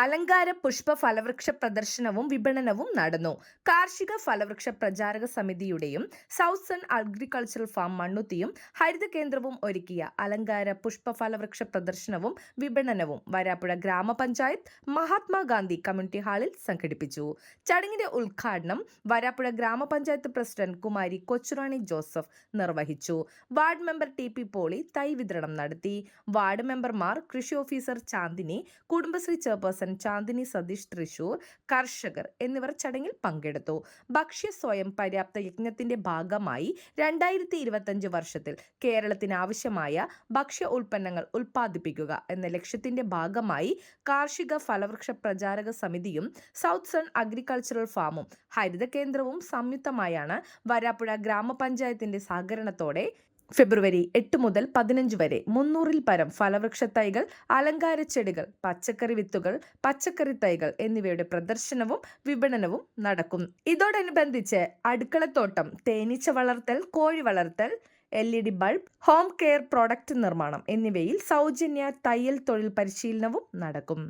അലങ്കാര പുഷ്പ ഫലവൃക്ഷ പ്രദർശനവും വിപണനവും നടന്നു. കാർഷിക ഫലവൃക്ഷ പ്രചാരക സമിതിയുടെയും സൗത്ത് സൺ അഗ്രികൾച്ചറൽ ഫാം മണ്ണുത്തിയും ഹരിത കേന്ദ്രവും ഒരുക്കിയ അലങ്കാര പുഷ്പ ഫലവൃക്ഷ പ്രദർശനവും വിപണനവും വരാപ്പുഴ ഗ്രാമപഞ്ചായത്ത് മഹാത്മാഗാന്ധി കമ്മ്യൂണിറ്റി ഹാളിൽ സംഘടിപ്പിച്ചു. ചടങ്ങിന്റെ ഉദ്ഘാടനം വരാപ്പുഴ ഗ്രാമപഞ്ചായത്ത് പ്രസിഡന്റ് കുമാരി കൊച്ചുറാണി ജോസഫ് നിർവഹിച്ചു. Ward member T P Poly തൈ വിതരണം നടത്തി. വാർഡ് മെമ്പർമാർ കൃഷി ഓഫീസർ ചാന്ദിനി കുടുംബശ്രീ ചെയർപേഴ്സൺ ചാന്ദിനി സതീഷ് തൃശൂർ കർഷകർ എന്നിവർ ചടങ്ങിൽ പങ്കെടുത്തു. ഭക്ഷ്യ സ്വയം പര്യാപ്ത യജ്ഞത്തിന്റെ ഭാഗമായി രണ്ടായിരത്തി ഇരുപത്തഞ്ച് വർഷത്തിൽ കേരളത്തിന് ആവശ്യമായ ഭക്ഷ്യ ഉൽപ്പന്നങ്ങൾ ഉൽപ്പാദിപ്പിക്കുക എന്ന ലക്ഷ്യത്തിന്റെ ഭാഗമായി കാർഷിക ഫലവൃക്ഷ പ്രചാരക സമിതിയും സൗത്ത് സൺ അഗ്രികൾച്ചറൽ ഫാമും ഹരിത കേന്ദ്രവും സംയുക്തമായാണ് വരാപ്പുഴ ഗ്രാമപഞ്ചായത്തിന്റെ സഹകരണത്തോടെ ഫെബ്രുവരി എട്ട് മുതൽ പതിനഞ്ച് വരെ. മുന്നൂറിൽ പരം ഫലവൃക്ഷ തൈകൾ അലങ്കാര ചെടികൾ പച്ചക്കറി വിത്തുകൾ പച്ചക്കറി തൈകൾ എന്നിവയുടെ പ്രദർശനവും വിപണനവും നടക്കും. ഇതോടനുബന്ധിച്ച് അടുക്കളത്തോട്ടം തേനീച്ച വളർത്തൽ കോഴി വളർത്തൽ L E D bulb home care product നിർമ്മാണം എന്നിവയിൽ സൗജന്യ തയ്യൽ തൊഴിൽ പരിശീലനവും നടക്കും.